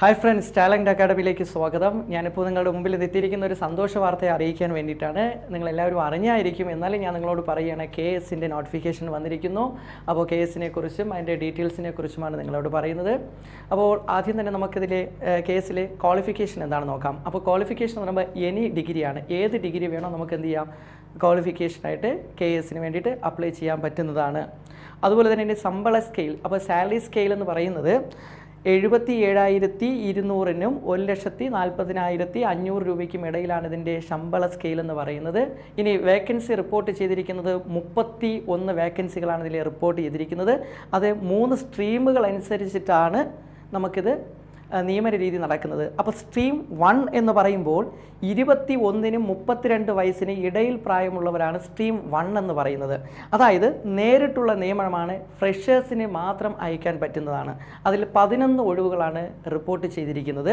Hi friends talent അക്കാഡമിയിലേക്ക് സ്വാഗതം. ഞാനിപ്പോൾ നിങ്ങളുടെ മുമ്പിൽ എത്തിയിരിക്കുന്ന ഒരു സന്തോഷ വാർത്തയെ അറിയിക്കാൻ വേണ്ടിയിട്ടാണ് നിങ്ങളെല്ലാവരും അറിഞ്ഞായിരിക്കും. എന്നാലും ഞാൻ നിങ്ങളോട് പറയുകയാണ് കെ എസിന്റെ നോട്ടിഫിക്കേഷൻ വന്നിരിക്കുന്നു. അപ്പോൾ കെ എസിനെ കുറിച്ചും അതിന്റെ ഡീറ്റെയിൽസിനെ കുറിച്ചുമാണ് നിങ്ങളോട് പറയുന്നത്. അപ്പോൾ ആദ്യം തന്നെ നമുക്കിതിലെ കെ എസിലെ ക്വാളിഫിക്കേഷൻ എന്താണെന്ന് നോക്കാം. അപ്പോൾ ക്വാളിഫിക്കേഷൻ എന്ന് പറയുമ്പോൾ എനി ഡിഗ്രിയാണ് ഏത് ഡിഗ്രി വേണോ നമുക്ക് എന്ത് ചെയ്യാം? ക്വാളിഫിക്കേഷനായിട്ട് കെ എസിന് വേണ്ടിയിട്ട് അപ്ലൈ ചെയ്യാൻ പറ്റുന്നതാണ്. അതുപോലെ തന്നെ എന്റെ ശമ്പള സ്കെയിൽ അപ്പോൾ സാലറി സ്കെയിൽ എന്ന് പറയുന്നത് എഴുപത്തി ഏഴായിരത്തി ഇരുന്നൂറിനും ഒരു ലക്ഷത്തി നാൽപ്പതിനായിരത്തി അഞ്ഞൂറ് രൂപയ്ക്കും ഇടയിലാണ് ഇതിന്റെ ശമ്പള സ്കെയിൽ എന്ന് പറയുന്നത്. ഇനി വേക്കൻസി റിപ്പോർട്ട് ചെയ്തിരിക്കുന്നത് മുപ്പത്തി ഒന്ന് വേക്കൻസികളാണ് ഇതിൽ റിപ്പോർട്ട് ചെയ്തിരിക്കുന്നത്. അത് മൂന്ന് സ്ട്രീമുകൾ അനുസരിച്ചിട്ടാണ് നമുക്കിത് ആ, നിയമന രീതി നടക്കുന്നത്. അപ്പോൾ സ്ട്രീം വൺ എന്ന് പറയുമ്പോൾ ഇരുപത്തി ഒന്നിനും മുപ്പത്തിരണ്ട് വയസ്സിന് ഇടയിൽ പ്രായമുള്ളവരാണ് സ്ട്രീം വൺ എന്ന് പറയുന്നത്. അതായത് നേരിട്ടുള്ള നിയമനമാണ് ഫ്രഷേഴ്സിന് മാത്രം അയക്കാൻ പറ്റുന്നതാണ്. അതിൽ പതിനൊന്ന് ഒഴിവുകളാണ് റിപ്പോർട്ട് ചെയ്തിരിക്കുന്നത്.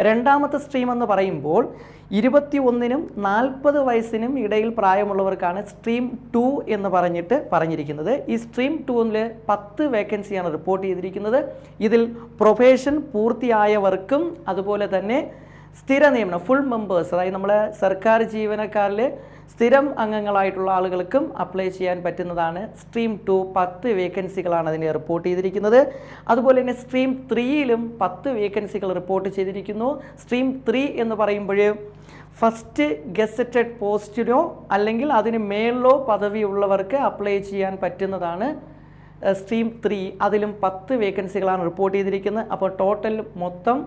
രണ്ടാമത്തെ സ്ട്രീം എന്ന് പറയുമ്പോൾ ഇരുപത്തി ഒന്നിനും നാൽപ്പത് വയസ്സിനും ഇടയിൽ പ്രായമുള്ളവർക്കാണ് സ്ട്രീം ടു എന്ന് പറഞ്ഞിട്ട് പറഞ്ഞിരിക്കുന്നത്. ഈ സ്ട്രീം ടുവിൽ പത്ത് വേക്കൻസിയാണ് റിപ്പോർട്ട് ചെയ്തിരിക്കുന്നത്. ഇതിൽ പ്രൊഫേഷൻ പ്രൊഫഷൻ പൂർത്തിയായവർക്കും അതുപോലെ തന്നെ സ്ഥിര നിയമനം ഫുൾ മെമ്പേഴ്സ് അതായത് നമ്മളെ സർക്കാർ ജീവനക്കാരിൽ സ്ഥിരം അംഗങ്ങളായിട്ടുള്ള ആളുകൾക്കും അപ്ലൈ ചെയ്യാൻ പറ്റുന്നതാണ്. സ്ട്രീം ടു പത്ത് വേക്കൻസികളാണ് അതിനെ റിപ്പോർട്ട് ചെയ്തിരിക്കുന്നത്. അതുപോലെ തന്നെ സ്ട്രീം ത്രീയിലും പത്ത് വേക്കൻസികൾ റിപ്പോർട്ട് ചെയ്തിരിക്കുന്നു. സ്ട്രീം ത്രീ എന്ന് പറയുമ്പോൾ ഫസ്റ്റ് ഗസറ്റഡ് പോസ്റ്റിനോ അല്ലെങ്കിൽ അതിന് മേളിലോ പദവിയുള്ളവർക്ക് അപ്ലൈ ചെയ്യാൻ പറ്റുന്നതാണ്. സ്ട്രീം ത്രീ അതിലും പത്ത് വേക്കൻസികളാണ് റിപ്പോർട്ട് ചെയ്തിരിക്കുന്നത്. അപ്പോൾ ടോട്ടൽ മൊത്തം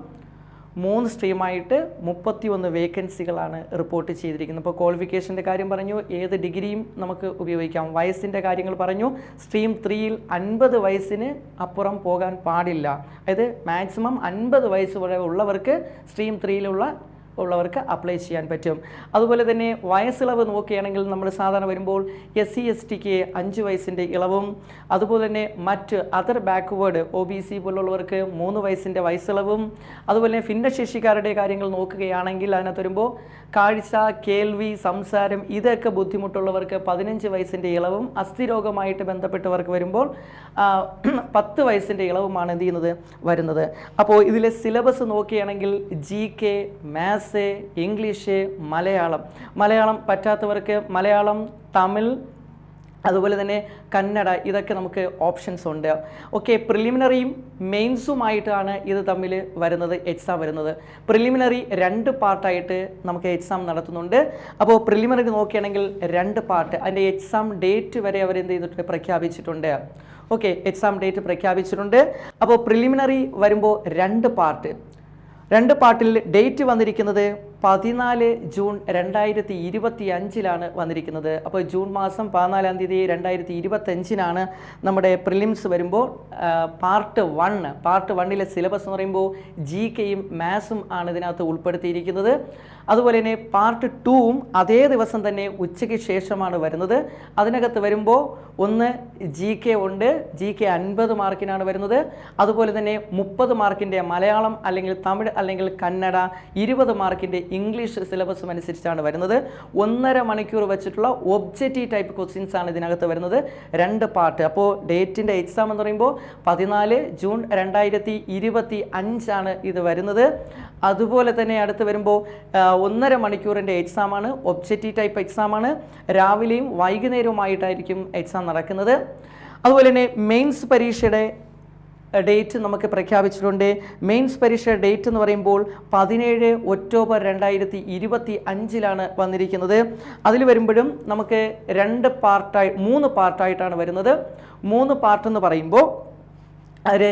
മൂന്ന് സ്ട്രീമായിട്ട് മുപ്പത്തി ഒന്ന് വേക്കൻസികളാണ് റിപ്പോർട്ട് ചെയ്തിരിക്കുന്നത്. അപ്പോൾ ക്വാളിഫിക്കേഷന്റെ കാര്യം പറഞ്ഞു ഏത് ഡിഗ്രിയും നമുക്ക് ഉപയോഗിക്കാം. വയസ്സിന്റെ കാര്യങ്ങൾ പറഞ്ഞു സ്ട്രീം ത്രീയിൽ അൻപത് വയസ്സിന് അപ്പുറം പോകാൻ പാടില്ല. അതായത് മാക്സിമം അൻപത് വയസ്സ് വരെ ഉള്ളവർക്ക് സ്ട്രീം ത്രീയിലുള്ള ഉള്ളവർക്ക് അപ്ലൈ ചെയ്യാൻ പറ്റും. അതുപോലെ തന്നെ വയസ്സിളവ് നോക്കുകയാണെങ്കിൽ നമ്മൾ സാധാരണ വരുമ്പോൾ എസ് സി എസ് ടിക്ക് അഞ്ച് വയസ്സിന്റെ ഇളവും അതുപോലെ തന്നെ മറ്റ് other backward O B C പോലുള്ളവർക്ക് മൂന്ന് വയസ്സിന്റെ വയസ്സിളവും അതുപോലെ തന്നെ ഭിന്നശേഷിക്കാരുടെ കാര്യങ്ങൾ നോക്കുകയാണെങ്കിൽ അതിനകത്ത് വരുമ്പോൾ കാഴ്ച കേൾവി സംസാരം ഇതൊക്കെ ബുദ്ധിമുട്ടുള്ളവർക്ക് പതിനഞ്ച് വയസ്സിന്റെ ഇളവും അസ്ഥിരോഗമായിട്ട് ബന്ധപ്പെട്ടവർക്ക് വരുമ്പോൾ പത്ത് വയസ്സിന്റെ ഇളവുമാണ് എന്ത് ചെയ്യുന്നത്? വരുന്നത്. അപ്പോൾ ഇതിലെ സിലബസ് നോക്കുകയാണെങ്കിൽ G K maths English Malayalam. Malayalam പറ്റാത്തവർക്ക് Malayalam Tamil അതുപോലെ തന്നെ കന്നഡ ഇതൊക്കെ നമുക്ക് ഓപ്ഷൻസ് ഉണ്ട്. ഓക്കെ പ്രിലിമിനറിയും മെയിൻസുമായിട്ടാണ് ഇത് തമ്മിൽ വരുന്നത് എക്സാം വരുന്നത്. പ്രിലിമിനറി രണ്ട് പാർട്ടായിട്ട് നമുക്ക് എക്സാം നടത്തുന്നുണ്ട്. അപ്പോൾ പ്രിലിമിനറി നോക്കുകയാണെങ്കിൽ രണ്ട് പാർട്ട് അതിന്റെ എക്സാം ഡേറ്റ് വരെ അവർ എന്ത് ചെയ്തിട്ടുണ്ട് പ്രഖ്യാപിച്ചിട്ടുണ്ട്. ഓക്കെ എക്സാം ഡേറ്റ് പ്രഖ്യാപിച്ചിട്ടുണ്ട്. അപ്പോൾ പ്രിലിമിനറി വരുമ്പോൾ രണ്ട് പാർട്ട് രണ്ട് പാട്ടിൽ ഡേറ്റ് വന്നിരിക്കുന്നത് പതിനാല് ജൂൺ രണ്ടായിരത്തി ഇരുപത്തി അഞ്ചിലാണ് വന്നിരിക്കുന്നത്. അപ്പോൾ ജൂൺ മാസം പതിനാലാം തീയതി രണ്ടായിരത്തി ഇരുപത്തഞ്ചിനാണ് നമ്മുടെ പ്രിലിംസ് വരുമ്പോൾ പാർട്ട് വൺ പാർട്ട് വണ്ണിലെ സിലബസ് എന്ന് പറയുമ്പോൾ ജി കെയും മാത്സും ആണ് ഇതിനകത്ത് ഉൾപ്പെടുത്തിയിരിക്കുന്നത്. അതുപോലെ തന്നെ പാർട്ട് ടൂവും അതേ ദിവസം തന്നെ ഉച്ചയ്ക്ക് ശേഷമാണ് വരുന്നത്. അതിനകത്ത് വരുമ്പോൾ ഒന്ന് ജി കെ ഉണ്ട് ജി കെ അൻപത് മാർക്കിനാണ് വരുന്നത്. അതുപോലെ തന്നെ മുപ്പത് മാർക്കിന്റെ മലയാളം അല്ലെങ്കിൽ തമിഴ് അല്ലെങ്കിൽ കന്നഡ ഇരുപത് മാർക്കിന്റെ ഇംഗ്ലീഷ് സിലബസും അനുസരിച്ചാണ് വരുന്നത്. ഒന്നര മണിക്കൂർ വെച്ചിട്ടുള്ള ഒബ്ജക്റ്റീവ് ടൈപ്പ് ക്വസ്റ്റ്യൻസ് ആണ് ഇതിനകത്ത് വരുന്നത്. രണ്ട് പാർട്ട് അപ്പോൾ ഡേറ്റിന്റെ എക്സാം എന്ന് പറയുമ്പോൾ പതിനാല് ജൂൺ രണ്ടായിരത്തി ഇരുപത്തി അഞ്ചാണ് ഇത് വരുന്നത്. അതുപോലെ തന്നെ അടുത്ത് വരുമ്പോൾ ഒന്നര മണിക്കൂറിന്റെ എക്സാമാണ് ഒബ്ജക്റ്റീവ് ടൈപ്പ് എക്സാമാണ് രാവിലെയും വൈകുന്നേരവുമായിട്ടായിരിക്കും എക്സാം നടക്കുന്നത്. അതുപോലെ തന്നെ മെയിൻസ് പരീക്ഷയുടെ ഡേറ്റ് നമുക്ക് പ്രഖ്യാപിച്ചിട്ടുണ്ട്. മെയിൻസ് പരീക്ഷ ഡേറ്റ് എന്ന് പറയുമ്പോൾ പതിനേഴ് ഒക്ടോബർ രണ്ടായിരത്തി ഇരുപത്തി അഞ്ചിലാണ് വന്നിരിക്കുന്നത്. അതിൽ വരുമ്പോഴും നമുക്ക് രണ്ട് പാർട്ടായി മൂന്ന് പാർട്ടായിട്ടാണ് വരുന്നത്. മൂന്ന് പാർട്ടെന്ന് പറയുമ്പോൾ അതിൽ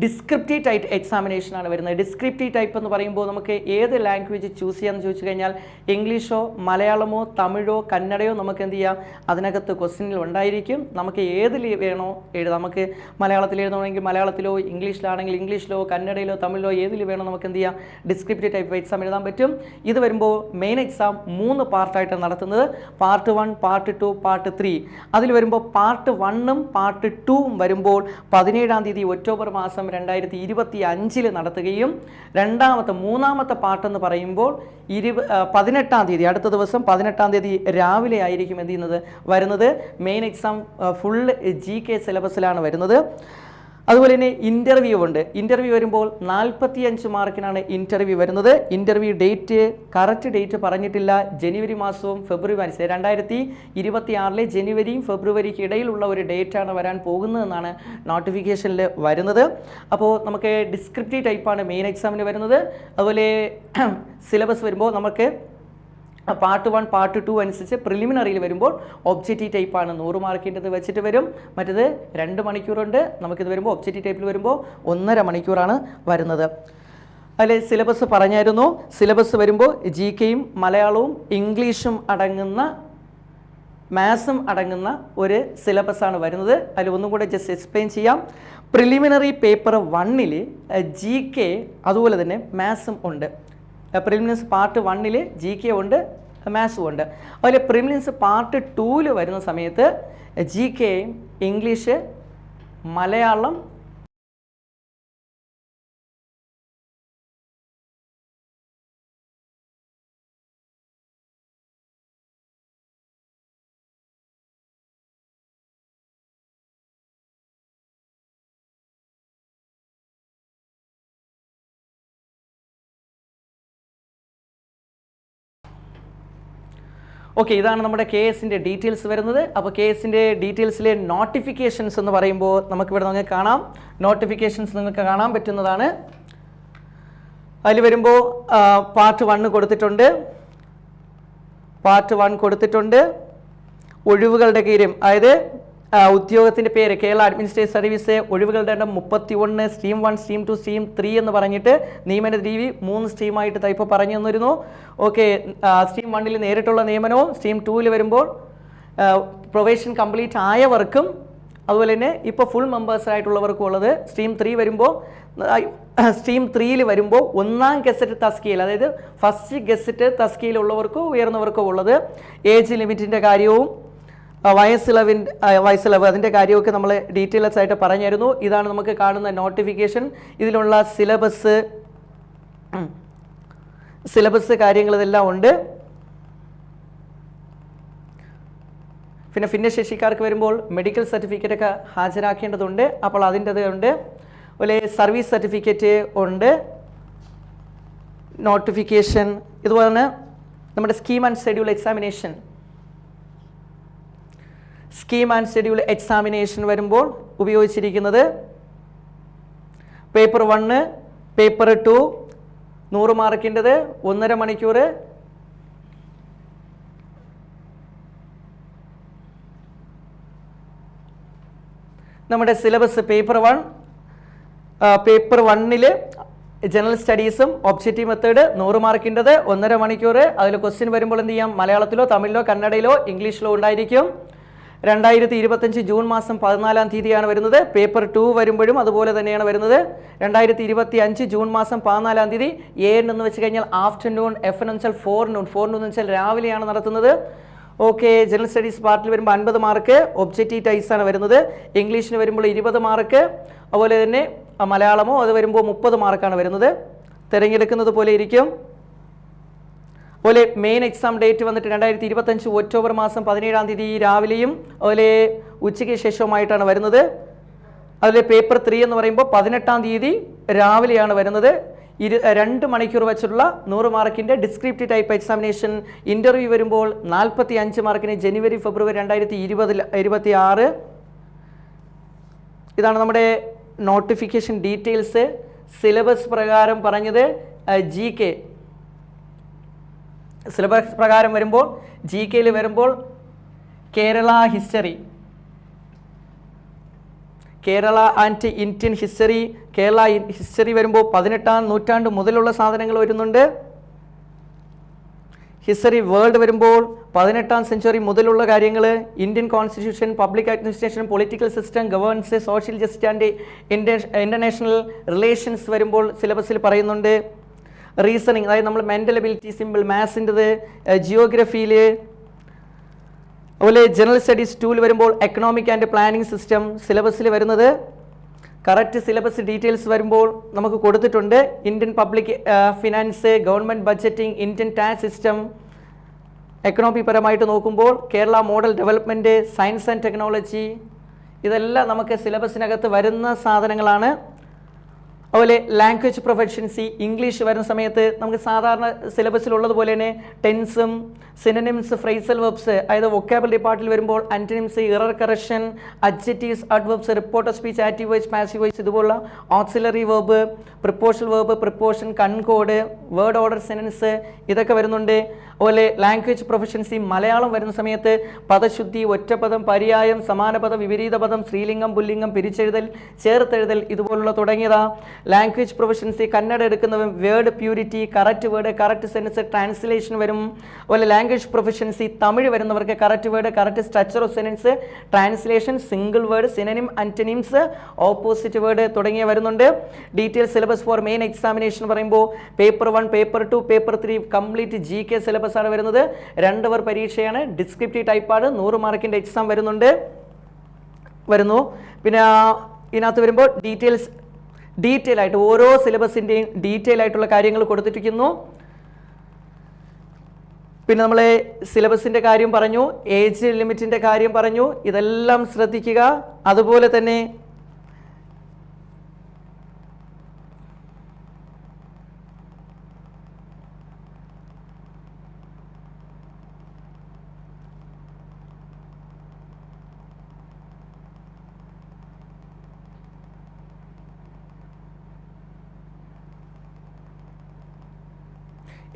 ഡിസ്ക്രിപ്റ്റീവ് ടൈപ്പ് എക്സാമിനേഷൻ ആണ് വരുന്നത്. ഡിസ്ക്രിപ്റ്റീവ് ടൈപ്പ് എന്ന് പറയുമ്പോൾ നമുക്ക് ഏത് ലാംഗ്വേജ് ചൂസ് ചെയ്യാമെന്ന് ചോദിച്ചു കഴിഞ്ഞാൽ ഇംഗ്ലീഷോ മലയാളമോ തമിഴോ കന്നഡയോ നമുക്ക് എന്ത് ചെയ്യാം? അതിനകത്ത് ക്വസ്റ്റ്യനിൽ ഉണ്ടായിരിക്കും. നമുക്ക് ഏതിൽ വേണോ എഴുതാം. നമുക്ക് മലയാളത്തിൽ എഴുതണമെങ്കിൽ മലയാളത്തിലോ ഇംഗ്ലീഷിലാണെങ്കിൽ ഇംഗ്ലീഷിലോ കന്നഡയിലോ തമിഴിലോ ഏതിൽ വേണോ നമുക്ക് എന്ത് ചെയ്യാം? ഡിസ്ക്രിപ്റ്റീവ് ടൈപ്പ് എക്സാം എഴുതാൻ പറ്റും. ഇത് വരുമ്പോൾ മെയിൻ എക്സാം മൂന്ന് പാർട്ടായിട്ടാണ് നടത്തുന്നത്. Part one part two part three അതിൽ വരുമ്പോൾ പാർട്ട് വണ്ണും പാർട്ട് ടൂവും വരുമ്പോൾ പതിനേഴാം തീയതി ഒക്ടോബർ മാസം രണ്ടായിരത്തി ഇരുപത്തി അഞ്ചിൽ നടത്തുകയും രണ്ടാമത്തെ മൂന്നാമത്തെ പാട്ടെന്ന് പറയുമ്പോൾ ഇരുപ പതിനെട്ടാം തീയതി അടുത്ത ദിവസം പതിനെട്ടാം തീയതി രാവിലെ ആയിരിക്കും എന്ത് ചെയ്യുന്നത്? വരുന്നത്. Main exam full G K സിലബസിലാണ് വരുന്നത്. അതുപോലെ തന്നെ ഇന്റർവ്യൂ ഉണ്ട്. ഇന്റർവ്യൂ വരുമ്പോൾ നാൽപ്പത്തിയഞ്ച് മാർക്കിനാണ് ഇന്റർവ്യൂ വരുന്നത്. ഇന്റർവ്യൂ ഡേറ്റ് കറക്റ്റ് ഡേറ്റ് പറഞ്ഞിട്ടില്ല. ജനുവരി മാസവും ഫെബ്രുവരി മാസം രണ്ടായിരത്തി ഇരുപത്തി ആറിലെ ജനുവരിയും ഫെബ്രുവരിക്ക് ഇടയിലുള്ള ഒരു ഡേറ്റാണ് വരാൻ പോകുന്നതെന്നാണ് നോട്ടിഫിക്കേഷനിൽ വരുന്നത്. അപ്പോൾ നമുക്ക് ഡിസ്ക്രിപ്റ്റീവ് ടൈപ്പാണ് മെയിൻ എക്സാമിന് വരുന്നത്. അതുപോലെ സിലബസ് വരുമ്പോൾ നമുക്ക് പാർട്ട് വൺ പാർട്ട് ടു അനുസരിച്ച് പ്രിലിമിനറിയിൽ വരുമ്പോൾ ഒബ്ജക്റ്റീവ് ടൈപ്പാണ് നൂറ് മാർക്കിന്റെത് വെച്ചിട്ട് വരും. മറ്റത് രണ്ട് മണിക്കൂറുണ്ട്. നമുക്കിത് വരുമ്പോൾ ഒബ്ജക്റ്റീവ് ടൈപ്പിൽ വരുമ്പോൾ ഒന്നര മണിക്കൂറാണ് വരുന്നത്. അതിൽ സിലബസ് പറഞ്ഞായിരുന്നു. സിലബസ് വരുമ്പോൾ ജി കെയും മലയാളവും ഇംഗ്ലീഷും അടങ്ങുന്ന മാത്സും അടങ്ങുന്ന ഒരു സിലബസാണ് വരുന്നത്. അതിൽ ഒന്നും കൂടെ ജസ്റ്റ് എക്സ്പ്ലെയിൻ ചെയ്യാം. പ്രിലിമിനറി പേപ്പർ വണ്ണിൽ ജി കെ അതുപോലെ തന്നെ മാത്സും ഉണ്ട്. പ്രിലിമിനൻസ് പാർട്ട് വണ്ണിൽ ജി കെ ഉണ്ട് മാത്സും ഉണ്ട്. അതുപോലെ പ്രിലിമിനൻസ് പാർട്ട് ടൂവിൽ വരുന്ന സമയത്ത് ജി കെയും ഇംഗ്ലീഷ് മലയാളം ഓക്കെ ഇതാണ് നമ്മുടെ കെ എസിന്റെ ഡീറ്റെയിൽസ് വരുന്നത്. അപ്പോൾ കെ എസിന്റെ ഡീറ്റെയിൽസിലെ നോട്ടിഫിക്കേഷൻസ് എന്ന് പറയുമ്പോൾ നമുക്കിവിടെ നിങ്ങൾക്ക് കാണാം. നോട്ടിഫിക്കേഷൻസ് നിങ്ങൾക്ക് കാണാൻ പറ്റുന്നതാണ്. അതിൽ വരുമ്പോൾ പാർട്ട് വണ്ണ് കൊടുത്തിട്ടുണ്ട്. പാർട്ട് വൺ കൊടുത്തിട്ടുണ്ട്. ഒഴിവുകളുടെ കാര്യം അതായത് ഉദ്യോഗത്തിന്റെ പേര് കേരള അഡ്മിനിസ്ട്രേറ്റീവ് സർവീസ് ഒഴിവുകളുടെ എണ്ണം മുപ്പത്തി ഒന്ന് stream one stream two stream three എന്ന് പറഞ്ഞിട്ട് നിയമന രീതി മൂന്ന് സ്ട്രീമായിട്ട് തയ്പ്പ് പറഞ്ഞു തന്നിരുന്നു. ഓക്കെ സ്ട്രീം വണ്ണിൽ നേരിട്ടുള്ള നിയമനവും സ്ട്രീം ടൂവിൽ വരുമ്പോൾ പ്രൊവേഷൻ കംപ്ലീറ്റ് ആയവർക്കും അതുപോലെ തന്നെ ഇപ്പോൾ ഫുൾ മെമ്പേഴ്സ് ആയിട്ടുള്ളവർക്കും ഉള്ളത് സ്ട്രീം ത്രീ വരുമ്പോൾ സ്ട്രീം ത്രീയിൽ വരുമ്പോൾ ഒന്നാം ഗസറ്റ് തസ്കിയിൽ അതായത് ഫസ്റ്റ് ഗസറ്റ് തസ്കിയിലുള്ളവർക്കോ ഉയർന്നവർക്കോ ഉള്ളത് ഏജ് ലിമിറ്റിന്റെ കാര്യവും വയസ്സിളവിന്റെ വയസ്സിളവ് അതിന്റെ കാര്യമൊക്കെ നമ്മൾ ഡീറ്റെയിൽസ് ആയിട്ട് പറഞ്ഞായിരുന്നു. ഇതാണ് നമുക്ക് കാണുന്ന നോട്ടിഫിക്കേഷൻ. ഇതിലുള്ള സിലബസ് സിലബസ് കാര്യങ്ങൾ ഇതെല്ലാം ഉണ്ട്. പിന്നെ ഭിന്നശേഷിക്കാർക്ക് വരുമ്പോൾ മെഡിക്കൽ സർട്ടിഫിക്കറ്റ് ഒക്കെ ഹാജരാക്കേണ്ടതുണ്ട്. അപ്പോൾ അതിന്റെത് ഉണ്ട്. അതുപോലെ സർവീസ് സർട്ടിഫിക്കറ്റ് ഉണ്ട്. നോട്ടിഫിക്കേഷൻ ഇതുപോലെ തന്നെ നമ്മുടെ scheme and schedule examination. Scheme and schedule examination വരുമ്പോൾ ഉപയോഗിച്ചിരിക്കുന്നത് പേപ്പർ വണ്ണ് പേപ്പർ ടു നൂറ് മാർക്കിന്റെത് ഒന്നര മണിക്കൂർ. നമ്മുടെ സിലബസ് പേപ്പർ വൺ പേപ്പർ വണ്ണിൽ ജനറൽ സ്റ്റഡീസും ഒബ്ജക്റ്റീവ് മെത്തേഡ് നൂറ് മാർക്കിന്റെത് ഒന്നര മണിക്കൂർ. അതിൽ ക്വസ്റ്റ്യൻ വരുമ്പോൾ എന്ത് ചെയ്യാം? മലയാളത്തിലോ തമിഴിലോ കന്നഡയിലോ ഇംഗ്ലീഷിലോ ഉണ്ടായിരിക്കും. രണ്ടായിരത്തി ഇരുപത്തഞ്ച് ജൂൺ മാസം പതിനാലാം തീയതിയാണ് വരുന്നത്. പേപ്പർ ടു വരുമ്പോഴും അതുപോലെ തന്നെയാണ് വരുന്നത്. രണ്ടായിരത്തി ഇരുപത്തി അഞ്ച് ജൂൺ മാസം പതിനാലാം തീയതി എ എൻ എന്ന് വെച്ച് കഴിഞ്ഞാൽ ആഫ്റ്റർനൂൺ എഫ് എന്ന് വെച്ചാൽ ഫോർ നൂൺ ഫോർ നൂൺ എന്ന് വെച്ചാൽ രാവിലെയാണ് നടത്തുന്നത്. ഓക്കെ ജനറൽ സ്റ്റഡീസ് പാർട്ടിൽ വരുമ്പോൾ അൻപത് മാർക്ക് ഒബ്ജക്റ്റീവ് ടൈസ് ആണ് വരുന്നത്. ഇംഗ്ലീഷിന് വരുമ്പോൾ ഇരുപത് മാർക്ക് അതുപോലെ തന്നെ മലയാളമോ അത് വരുമ്പോൾ മുപ്പത് മാർക്കാണ് വരുന്നത്. തിരഞ്ഞെടുക്കുന്നത് പോലെ ഇരിക്കും. അതുപോലെ മെയിൻ എക്സാം ഡേറ്റ് വന്നിട്ട് രണ്ടായിരത്തി ഇരുപത്തഞ്ച് ഒക്ടോബർ മാസം പതിനേഴാം തീയതി രാവിലെയും അതുപോലെ ഉച്ചയ്ക്ക് ശേഷവുമായിട്ടാണ് വരുന്നത്. അതിലെ പേപ്പർ ത്രീ എന്ന് പറയുമ്പോൾ പതിനെട്ടാം തീയതി രാവിലെയാണ് വരുന്നത്. ഇരു രണ്ട് മണിക്കൂർ വെച്ചുള്ള നൂറ് മാർക്കിന്റെ ഡിസ്ക്രിപ്റ്റീവ് ടൈപ്പ് എക്സാമിനേഷൻ ഇന്റർവ്യൂ വരുമ്പോൾ നാൽപ്പത്തി അഞ്ച് മാർക്കിന് ജനുവരി ഫെബ്രുവരി രണ്ടായിരത്തി ഇരുപതിൽ ഇരുപത്തി ആറ് ഇതാണ് നമ്മുടെ നോട്ടിഫിക്കേഷൻ ഡീറ്റെയിൽസ് സിലബസ് പ്രകാരം പറഞ്ഞത് ജി കെ സിലബസ് പ്രകാരം വരുമ്പോൾ ജി കെയിൽ വരുമ്പോൾ Kerala history Kerala and Indian history Kerala history വരുമ്പോൾ പതിനെട്ടാം നൂറ്റാണ്ട് മുതലുള്ള സാധനങ്ങൾ വരുന്നുണ്ട്. ഹിസ്റ്ററി വേൾഡ് വരുമ്പോൾ പതിനെട്ടാം സെഞ്ചുറി മുതലുള്ള കാര്യങ്ങൾ Indian constitution public administration political system governance social justice and international relations വരുമ്പോൾ സിലബസിൽ പറയുന്നുണ്ട്. റീസണിങ് അതായത് നമ്മൾ മെന്റൽ എബിലിറ്റി സിമ്പിൾ മാത്സിന്റെത് ജിയോഗ്രഫിയിൽ അതുപോലെ ജനറൽ സ്റ്റഡീസ് ടൂവിൽ വരുമ്പോൾ എക്കണോമിക് ആൻഡ് പ്ലാനിംഗ് സിസ്റ്റം സിലബസിൽ വരുന്നത്. കറക്റ്റ് സിലബസ് ഡീറ്റെയിൽസ് വരുമ്പോൾ നമുക്ക് കൊടുത്തിട്ടുണ്ട് Indian public finance government budgeting Indian tax system economy പരമായിട്ട് നോക്കുമ്പോൾ Kerala model development science and technology ഇതെല്ലാം നമുക്ക് സിലബസിനകത്ത് വരുന്ന സാധനങ്ങളാണ്. അതുപോലെ ലാംഗ്വേജ് പ്രൊഫഷൻസി ഇംഗ്ലീഷ് വരുന്ന സമയത്ത് നമുക്ക് സാധാരണ സിലബസിലുള്ളതുപോലെ തന്നെ ടെൻസും സിനനിംസ് ഫ്രൈസൽ വെബ്സ് അതായത് വൊക്കാബിലിറ്റി പാർട്ടിൽ വരുമ്പോൾ antonyms error correction adjectives adverbs report speech active voice passive voice ഇതുപോലുള്ള auxiliary verb prepositional verb preposition concord word order sentence ഇതൊക്കെ വരുന്നുണ്ട്. അതുപോലെ ലാംഗ്വേജ് പ്രൊഫഷൻസി മലയാളം വരുന്ന സമയത്ത് പദശുദ്ധി ഒറ്റപദം പര്യായം സമാനപദം വിപരീത പദം സ്ത്രീലിംഗം പുല്ലിംഗം പിരിച്ചെഴുതൽ ചേർത്തെഴുതൽ ഇതുപോലുള്ള തുടങ്ങിയതാ. Language proficiency Kannada എടുക്കുന്നവൻ word purity correct word correct sense translation വരും. അതുപോലെ ലാംഗ്വേജ് പ്രൊഫഷൻസി തമിഴ് വരുന്നവർക്ക് correct word correct structure of sentence translation single word synonym antonyms opposite word തുടങ്ങിയ വരുന്നുണ്ട്. Detail syllabus for main examination പറയുമ്പോൾ paper one paper two paper three complete G K syllabus ആണ് വരുന്നത്. രണ്ട് പേർ പരീക്ഷയാണ്. ഡിസ്ക്രിപ്റ്റീവ് ടൈപ്പാണ് നൂറ് മാർക്കിന്റെ എക്സാം വരുന്നുണ്ട്. വരുന്നു. പിന്നെ ഇതിനകത്ത് വരുമ്പോൾ ഡീറ്റെയിൽസ് ഡീറ്റെയിൽ ആയിട്ട് ഓരോ സിലബസിന്റെയും ഡീറ്റെയിൽ ആയിട്ടുള്ള കാര്യങ്ങൾ കൊടുത്തിട്ടിരിക്കുന്നു പിന്നെ നമ്മൾ സിലബസിന്റെ കാര്യം പറഞ്ഞു ഏജ് ലിമിറ്റിന്റെ കാര്യം പറഞ്ഞു. ഇതെല്ലാം ശ്രദ്ധിക്കുക. അതുപോലെ തന്നെ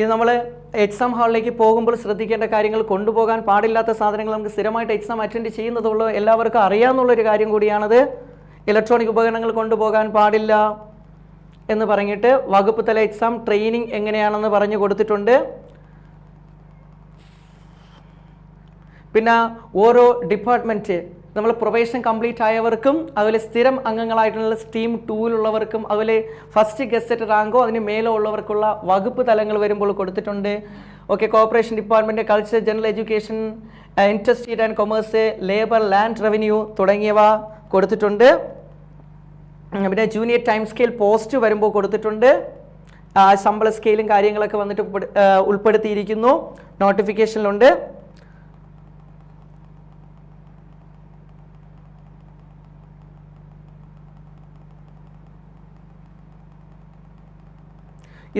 ഇത് നമ്മൾ എക്സാം ഹാളിലേക്ക് പോകുമ്പോൾ ശ്രദ്ധിക്കേണ്ട കാര്യങ്ങൾ കൊണ്ടുപോകാൻ പാടില്ലാത്ത സാധനങ്ങൾ നമുക്ക് സ്ഥിരമായിട്ട് എക്സാം അറ്റൻഡ് ചെയ്യുന്നതുള്ള. എല്ലാവർക്കും അറിയാമെന്നുള്ളൊരു കാര്യം കൂടിയാണത്. ഇലക്ട്രോണിക് ഉപകരണങ്ങൾ കൊണ്ടുപോകാൻ പാടില്ല എന്ന് പറഞ്ഞിട്ട് വകുപ്പ് തല എക്സാം ട്രെയിനിങ് എങ്ങനെയാണെന്ന് പറഞ്ഞു കൊടുത്തിട്ടുണ്ട്. പിന്നെ ഓരോ ഡിപ്പാർട്ട്മെന്റ് നമ്മൾ പ്രൊബേഷൻ കംപ്ലീറ്റ് ആയവർക്കും അതുപോലെ സ്ഥിരം അംഗങ്ങളായിട്ടുള്ള ടീം ടൂവിലുള്ളവർക്കും അതുപോലെ ഫസ്റ്റ് ഗസറ്റ് റാങ്കോ അതിന് മേലോ ഉള്ളവർക്കുള്ള വകുപ്പ് തലങ്ങൾ വരുമ്പോൾ കൊടുത്തിട്ടുണ്ട്. Okay corporation department culture general education industries and commerce labour land revenue തുടങ്ങിയവ കൊടുത്തിട്ടുണ്ട്. പിന്നെ ജൂനിയർ ടൈം സ്കെയിൽ പോസ്റ്റ് വരുമ്പോൾ കൊടുത്തിട്ടുണ്ട്. ശമ്പള സ്കെയിലും കാര്യങ്ങളൊക്കെ വന്നിട്ട് ഉൾപ്പെടുത്തിയിരിക്കുന്നു. നോട്ടിഫിക്കേഷനിലുണ്ട്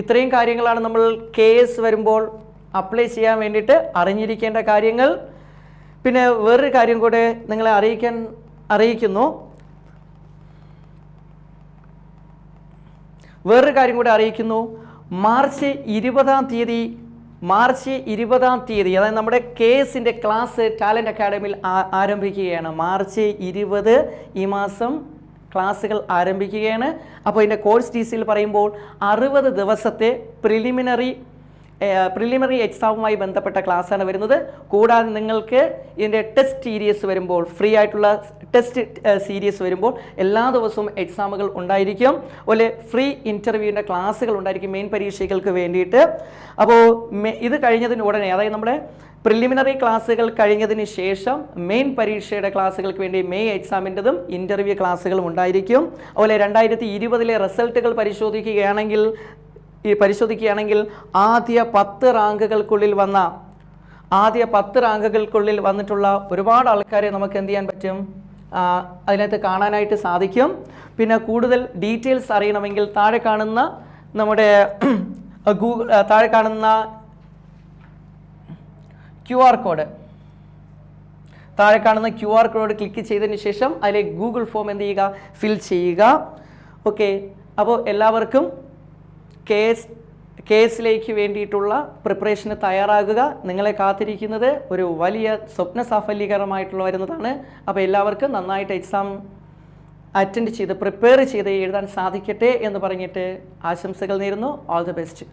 ഇത്രയും കാര്യങ്ങളാണ് നമ്മൾ കേസ് വരുമ്പോൾ അപ്ലൈ ചെയ്യാൻ വേണ്ടിയിട്ട് അറിഞ്ഞിരിക്കേണ്ട കാര്യങ്ങൾ. പിന്നെ വേറൊരു കാര്യം കൂടെ നിങ്ങളെ അറിയിക്കാൻ അറിയിക്കുന്നു. വേറൊരു കാര്യം കൂടെ അറിയിക്കുന്നു. മാർച്ച് ഇരുപതാം തീയതി മാർച്ച് ഇരുപതാം തീയതി അതായത് നമ്മുടെ കെ എസിന്റെ ക്ലാസ് ടാലന്റ് അക്കാഡമിയിൽ ആരംഭിക്കുകയാണ്. മാർച്ച് ഇരുപത് ഈ മാസം ക്ലാസ്സുകൾ ആരംഭിക്കുകയാണ്. അപ്പോൾ ഇതിന്റെ കോഴ്സ് ടി സിയിൽ പറയുമ്പോൾ അറുപത് ദിവസത്തെ പ്രിലിമിനറി പ്രിലിമിനറി എക്സാമുമായി ബന്ധപ്പെട്ട ക്ലാസ്സാണ് വരുന്നത്. കൂടാതെ നിങ്ങൾക്ക് ഇതിന്റെ ടെസ്റ്റ് സീരീസ് വരുമ്പോൾ ഫ്രീ ആയിട്ടുള്ള ടെസ്റ്റ് സീരീസ് വരുമ്പോൾ എല്ലാ ദിവസവും എക്സാമുകൾ ഉണ്ടായിരിക്കും. അതുപോലെ ഫ്രീ ഇന്റർവ്യൂവിന്റെ ക്ലാസ്സുകൾ ഉണ്ടായിരിക്കും മെയിൻ പരീക്ഷകൾക്ക് വേണ്ടിയിട്ട്. അപ്പോൾ ഇത് കഴിഞ്ഞതിന് ഉടനെ അതായത് നമ്മുടെ പ്രിലിമിനറി ക്ലാസ്സുകൾ കഴിഞ്ഞതിന് ശേഷം മെയിൻ പരീക്ഷയുടെ ക്ലാസ്സുകൾക്ക് വേണ്ടി മെയ് എക്സാമിന്റെതും ഇന്റർവ്യൂ ക്ലാസ്സുകളും ഉണ്ടായിരിക്കും. അതുപോലെ രണ്ടായിരത്തി ഇരുപതിലെ റിസൾട്ടുകൾ പരിശോധിക്കുകയാണെങ്കിൽ ഈ പരിശോധിക്കുകയാണെങ്കിൽ ആദ്യ പത്ത് റാങ്കുകൾക്കുള്ളിൽ വന്ന ആദ്യ പത്ത് റാങ്കുകൾക്കുള്ളിൽ വന്നിട്ടുള്ള ഒരുപാട് ആൾക്കാരെ നമുക്ക് എന്ത് ചെയ്യാൻ പറ്റും? അതിനകത്ത് കാണാനായിട്ട് സാധിക്കും. പിന്നെ കൂടുതൽ ഡീറ്റെയിൽസ് അറിയണമെങ്കിൽ താഴെ കാണുന്ന നമ്മുടെ ഗൂഗിൾ താഴെ കാണുന്ന ക്യു ആർ കോഡ് താഴെ കാണുന്ന ക്യു ആർ കോഡ് ക്ലിക്ക് ചെയ്തതിന് ശേഷം അതിലെ ഗൂഗിൾ ഫോം എന്ത് ചെയ്യുക? ഫിൽ ചെയ്യുക. ഓക്കെ അപ്പോൾ എല്ലാവർക്കും കേസ് കേസിലേക്ക് വേണ്ടിയിട്ടുള്ള പ്രിപ്പറേഷന് തയ്യാറാകുക. നിങ്ങളെ കാത്തിരിക്കുന്നത് ഒരു വലിയ സ്വപ്ന സാഫല്യകരമായിട്ടുള്ള വരുന്നതാണ്. അപ്പോൾ എല്ലാവർക്കും നന്നായിട്ട് എക്സാം അറ്റൻഡ് ചെയ്ത് പ്രിപ്പയർ ചെയ്ത് എഴുതാൻ സാധിക്കട്ടെ എന്ന് പറഞ്ഞിട്ട് ആശംസകൾ നേരുന്നു. All the best